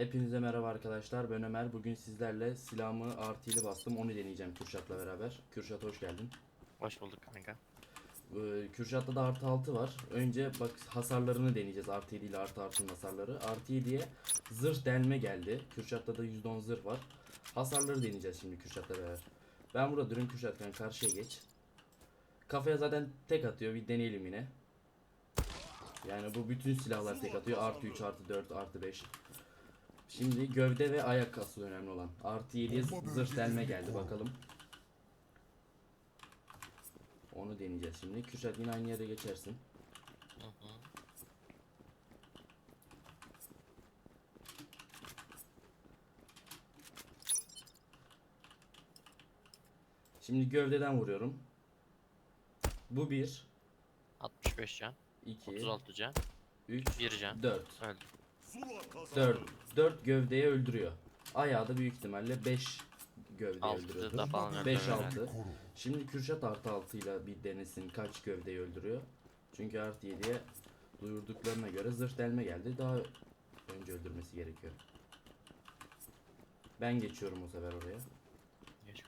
Hepinize merhaba arkadaşlar. Ben Ömer. Bugün sizlerle silahımı artıyla bastım. Onu deneyeceğim Kürşat'la beraber. Kürşat hoş geldin. Hoş bulduk kanka. Ee, Kürşat'ta da artı 6 var. Önce bak hasarlarını deneyeceğiz. Artı 7 ile artı 6'nın hasarları. Artı 7'ye zırh delme geldi. Kürşat'ta da %10 zırh var. Hasarları deneyeceğiz şimdi Kürşat'la beraber. Ben burada durun Kürşat'tan karşıya geç. Kafaya zaten tek atıyor. Bir deneyelim yine. Yani bu bütün silahlar tek atıyor. Artı 3, artı 4, artı 5. Şimdi gövde ve ayak asıl önemli olan. Artı 7'ye zırh delme geldi bakalım. Onu deneyeceğiz şimdi. Kürşat yine aynı yere geçersin. Hı hı. Şimdi gövdeden vuruyorum. Bu 1, 65 can, 2, 36 can, 3, 1 can. 4. Öldü. 4. 4 gövdeye öldürüyor. Ayağı da büyük ihtimalle 5 gövdeye Altı öldürüyordu. da falan 5 öldürüyor 6. Şimdi Kürşat artı 6 ile bir denesin kaç gövdeyi öldürüyor. Çünkü artı 7'ye duyurduklarına göre zırh delme geldi. Daha önce öldürmesi gerekiyor. Ben geçiyorum o sefer oraya. Geç.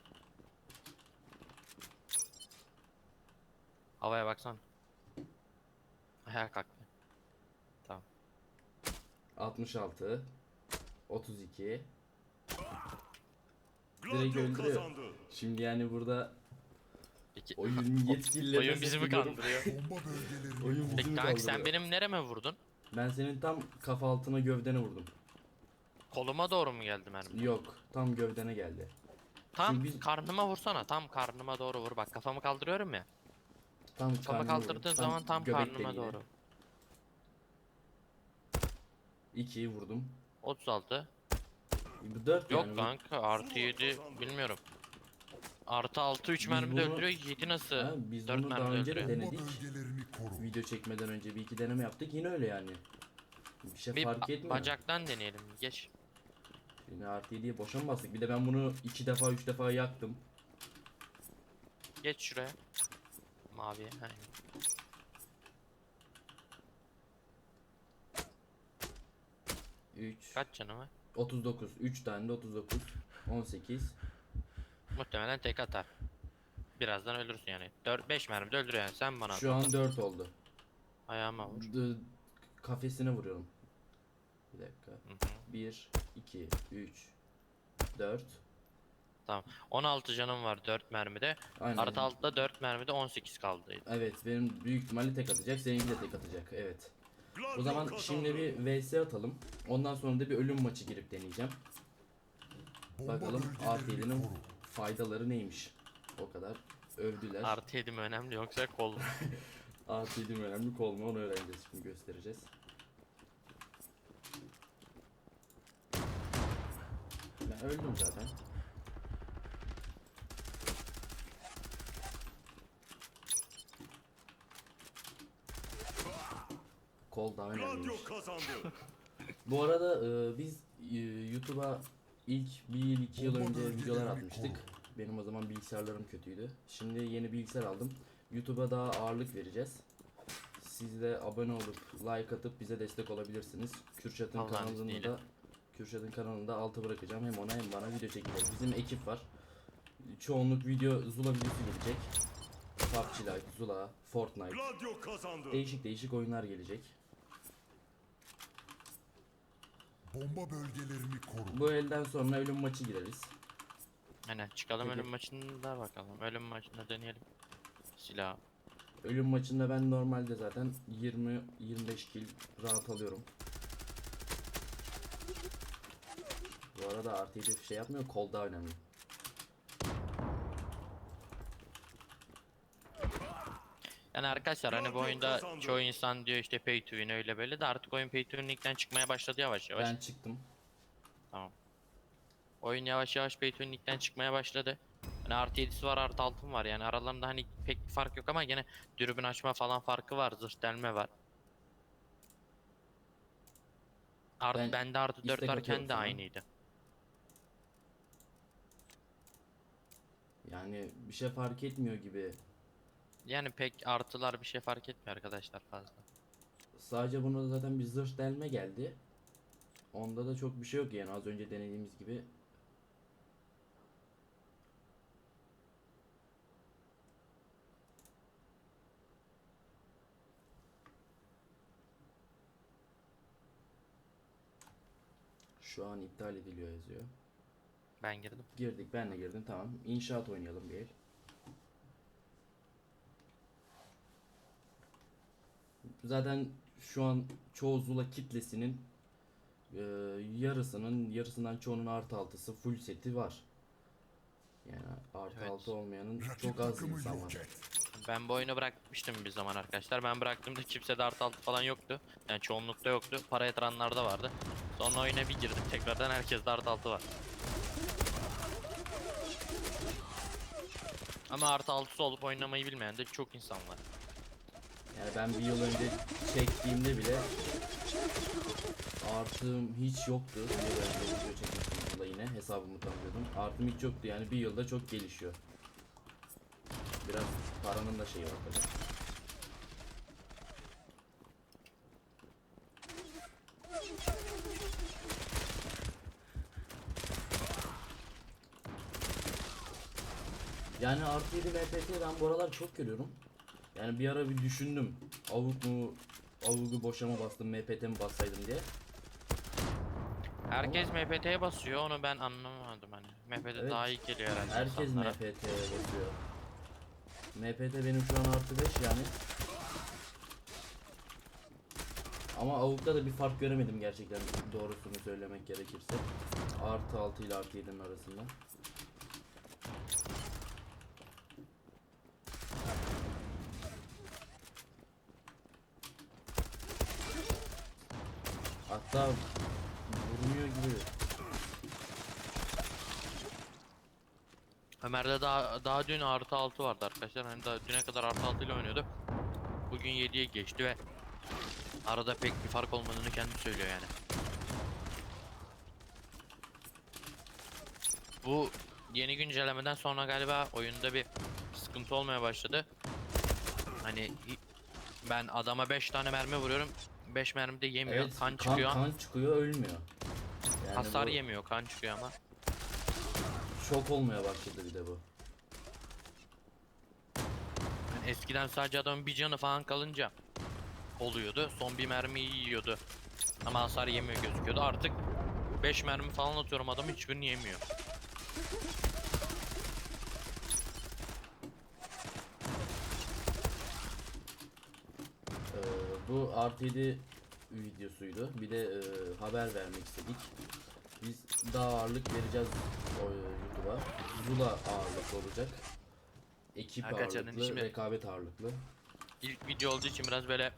Havaya baksan. Ayağa kalktı. Tamam. 66 32 Direkt öldürüyor. Şimdi yani burada Peki, oyun yetkilileri oyun bizi mi kandırıyor? Bomba Oyun bizi Peki mi kanka sen kandırıyor? benim nereme vurdun? Ben senin tam kafa altına gövdene vurdum. Koluma doğru mu geldi mermi? Yok, tam gövdene geldi. Tam biz- karnıma vursana. Tam karnıma doğru vur. Bak kafamı kaldırıyorum ya. Tam Kafamı karnına vurdum. kaldırdığın zaman tam göbek karnıma deliğine. doğru. 2'yi vurdum. 36. Bu 4 Yok yani. kanka artı 7 bilmiyorum. Artı 6 3 mermi de öldürüyor. 7 nasıl? Ha, biz 4 bunu daha önce de denedik. Video çekmeden önce bir iki deneme yaptık yine öyle yani. Bir şey Bir fark etmiyor. bacaktan deneyelim. Geç. Yine artı 7'ye boşa mı bastık? Bir de ben bunu 2 defa 3 defa yaktım. Geç şuraya. Maviye. Ha. 3. Kaç canı var? 39. 3 tane de 39. 18. Muhtemelen tek atar. Birazdan ölürsün yani. 4 5 mermi de öldür yani. Sen bana. Şu an 4 oldu. Ayağıma vur. D- kafesine vuruyorum. Bir dakika. 1 2 3 4 Tamam. 16 canım var 4 mermide. Artı altta 4 mermide 18 kaldı. Evet benim büyük ihtimalle tek atacak. Seninki de tek atacak. Evet. O zaman şimdi bir vs atalım. Ondan sonra da bir ölüm maçı girip deneyeceğim. Bakalım koru. faydaları neymiş. O kadar övdüler. Artı 7 mi önemli yoksa kol mu? AT'nin önemli kol mu onu öğreneceğiz şimdi göstereceğiz. Ben öldüm zaten. Kol daha önemliymiş. Kazandı. Bu arada e, biz e, YouTube'a ilk 1-2 yıl önce videolar atmıştık. Benim o zaman bilgisayarlarım kötüydü. Şimdi yeni bilgisayar aldım. YouTube'a daha ağırlık vereceğiz. Siz de abone olup like atıp bize destek olabilirsiniz. Kürşat'ın Allah'ın kanalında izniyle. da Kürşat'ın kanalında altı bırakacağım. Hem ona hem bana video çekeceğiz. Bizim ekip var. Çoğunluk video Zula videosu gelecek. PUBG Lite, Zula, Fortnite. Gladio kazandı. Değişik değişik oyunlar gelecek. Bomba bölgelerini koru. Bu elden sonra ölüm maçı gireriz. Aynen çıkalım Peki. ölüm maçında bakalım. Ölüm maçında deneyelim. Silah. Ölüm maçında ben normalde zaten 20-25 kill rahat alıyorum. Bu arada artı yedi şey yapmıyor, kol daha önemli. Yani arkadaşlar hani bu oyunda çoğu insan diyor işte pay to win öyle böyle de artık oyun pay to win'likten çıkmaya başladı yavaş yavaş. Ben çıktım. Tamam. Oyun yavaş yavaş pay to win'likten çıkmaya başladı. Hani artı 7'si var artı 6'm var yani aralarında hani pek bir fark yok ama gene dürbün açma falan farkı var zırh delme var. Artı Ben bende artı 4 istek varken de aynıydı. Yani bir şey fark etmiyor gibi. Yani pek artılar bir şey fark etmiyor arkadaşlar fazla. Sadece buna zaten bir zırh delme geldi. Onda da çok bir şey yok yani az önce denediğimiz gibi. Şu an iptal ediliyor yazıyor. Ben girdim. Girdik ben de girdim tamam. İnşaat oynayalım bir el. Zaten şu an çoğu Zula kitlesinin e, yarısının yarısından çoğunun artı altısı full seti var. Yani artı Evet. altı olmayanın çok az insan var. Ben bu oyunu bırakmıştım bir zaman arkadaşlar. Ben bıraktığımda kimsede artı altı falan yoktu. Yani çoğunlukta yoktu. Para yatıranlarda vardı. Sonra oyuna bir girdim. Tekrardan herkeste artı altı var. Ama artı altısı olup oynamayı bilmeyen de çok insan var. Yani ben bir yıl önce çektiğimde bile artım hiç yoktu. Bir yıl önce video çekmiştim Zula yine hesabımı tanıyordum. Artım hiç yoktu yani bir yılda çok gelişiyor. Biraz paranın da şeyi var tabii. Yani artı 7 MPT ben bu aralar çok görüyorum. Yani bir ara bir düşündüm. Avuk mu, avugu boşa mı bastım, MPT mi bassaydım diye. Herkes MPT'ye basıyor. Onu ben anlamadım hani. MPT Evet. daha iyi geliyor herhalde Herkes insanlara. MPT'ye basıyor. MPT benim şu an artı 5 yani. Ama avukta da bir fark göremedim gerçekten doğrusunu söylemek gerekirse. Artı 6 ile artı 7'nin arasında. Hatta vurmuyor gibi. Ömer'de daha daha dün artı 6 vardı arkadaşlar. Hani daha düne kadar artı 6 ile oynuyordu. Bugün 7'ye geçti ve arada pek bir fark olmadığını kendi söylüyor yani. Bu yeni güncellemeden sonra galiba oyunda bir sıkıntı olmaya başladı. Hani ben adama 5 tane mermi vuruyorum. 5 mermi de yemiyor. Evet, kan çıkıyor. Kan çıkıyor, ölmüyor. Yani Hasar bu yemiyor, kan çıkıyor ama. Şok olmaya başladı bir de bu. Yani eskiden sadece adamın bir canı falan kalınca oluyordu. Son bir mermiyi yiyordu. Ama hasar yemiyor gözüküyordu. Artık 5 mermi falan atıyorum adamı hiçbirini yemiyor. Ee, bu artı 7 videosuydu. Bir de e, haber vermek istedik. Biz daha ağırlık vereceğiz o e, YouTube'a. Zula ağırlıklı olacak. Ekip Arkadaşlar, ağırlıklı, şimdi- rekabet ağırlıklı. İlk video olduğu için biraz böyle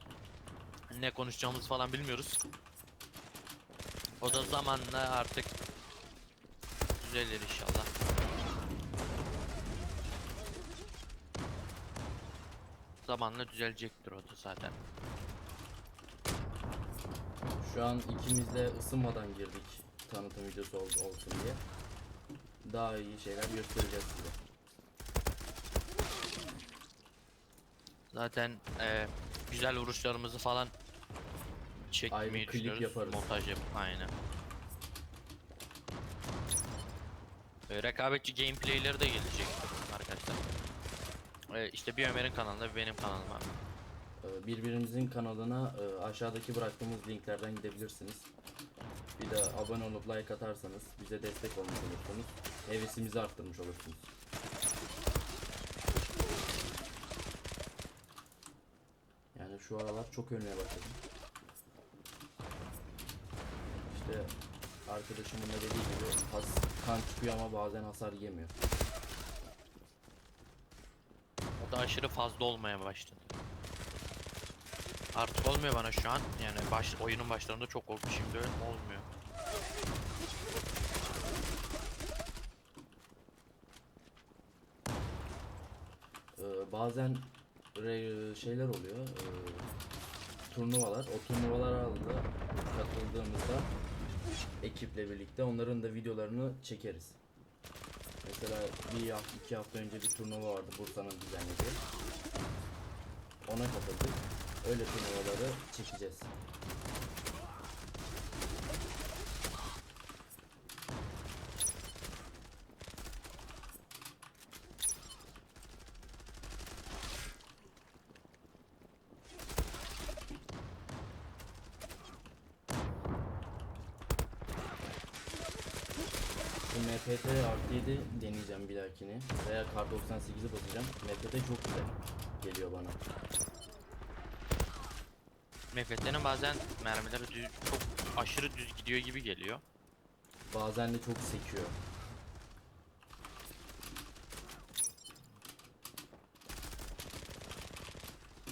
ne konuşacağımızı falan bilmiyoruz. O da zamanla artık düzelir inşallah. Zamanla düzelecektir o da zaten. Şu an ikimiz de ısınmadan girdik tanıtım videosu ol- olsun diye. Daha iyi şeyler göstereceğiz size. Zaten eee, güzel vuruşlarımızı falan çekmeyi Ayrı klip düşünüyoruz. yaparız. Montaj yap. Aynen. Ee, rekabetçi gameplayleri de gelecek arkadaşlar. Ee, işte bir Ömer'in kanalında bir benim kanalıma. Ee, Birbirimizin kanalına e, aşağıdaki bıraktığımız linklerden gidebilirsiniz. Bir de abone olup like atarsanız bize destek olmuş olursunuz. Hevesimizi arttırmış olursunuz. Yani şu aralar çok ölmeye başladım. İşte arkadaşımın da dediği gibi has, kan çıkıyor ama bazen hasar yemiyor. O da aşırı fazla olmaya başladı. Artık olmuyor bana şu an. Yani baş, oyunun başlarında çok oldu. Şimdi olmuyor. Ee, bazen şeyler oluyor. ee, turnuvalar. O turnuvalara da katıldığımızda ekiple birlikte onların da videolarını çekeriz. Mesela bir hafta, iki hafta önce bir turnuva vardı Bursa'nın düzenlediği. Ona katıldık. Öyle turnuvaları çekeceğiz. MPT artı 7 deneyeceğim bir dahakini veya kar 98'i basacağım. MPT çok güzel geliyor bana. MFT'nin bazen mermileri düz, çok aşırı düz gidiyor gibi geliyor. Bazen de çok sekiyor.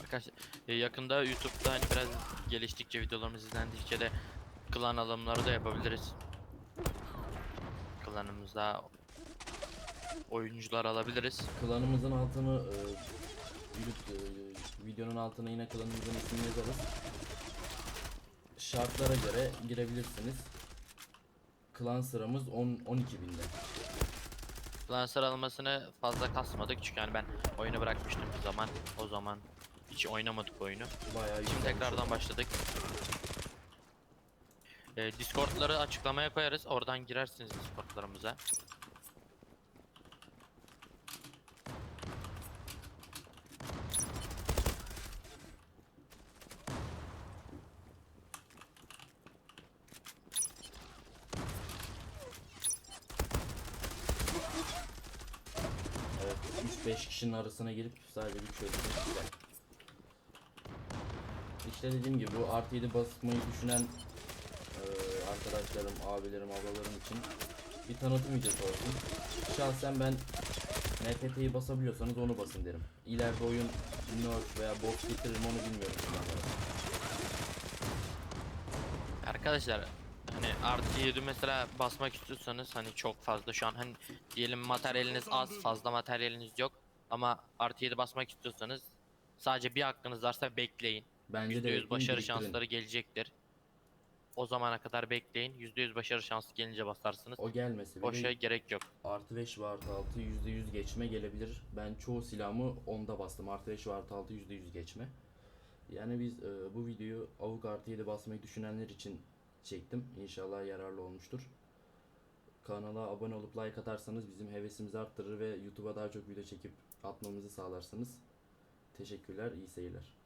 Arkadaşlar e, yakında YouTube'da hani biraz geliştikçe videolarımız izlendikçe de klan alımları da yapabiliriz. Klanımızda oyuncular alabiliriz. Klanımızın altını e, YouTube, e, videonun altına yine klanımızın ismini yazarız. Şartlara göre girebilirsiniz. Klan sıramız 10 12 binde. Klan sıralamasını fazla kasmadık çünkü hani ben oyunu bırakmıştım bir zaman. O zaman hiç oynamadık oyunu. Bayağı Şimdi tekrardan başladık. Ee, Discord'ları açıklamaya koyarız. Oradan girersiniz Discord'larımıza. Evet 3-5 kişinin arasına girip sadece bir çözüm. Güzel. İşte dediğim gibi bu artı 7 basmayı düşünen eee, arkadaşlarım, abilerim, ablalarım için bir tanıtım videosu olsun. Şahsen ben NFT'yi basabiliyorsanız onu basın derim. İleride oyun nerf veya boss getirir onu bilmiyorum. Arkadaşlar hani artı 7 mesela basmak istiyorsanız hani çok fazla şu an hani diyelim materyaliniz az fazla materyaliniz yok ama artı 7 basmak istiyorsanız sadece bir hakkınız varsa bekleyin. Bence de %100 bekleyin, başarı biriktirin. şansları gelecektir. O zamana kadar bekleyin. %100 başarı şansı gelince basarsınız. O gelmesi bile Boşa gerek yok. artı 5 ve artı 6 %100 geçme gelebilir. Ben çoğu silahımı 10'da bastım. Artı 5 ve artı 6 %100 geçme. Yani biz e, bu videoyu avuk artı 7 basmayı düşünenler için çektim. İnşallah yararlı olmuştur. Kanala abone olup like atarsanız bizim hevesimizi arttırır ve YouTube'a daha çok video çekip atmamızı sağlarsınız. Teşekkürler, iyi seyirler.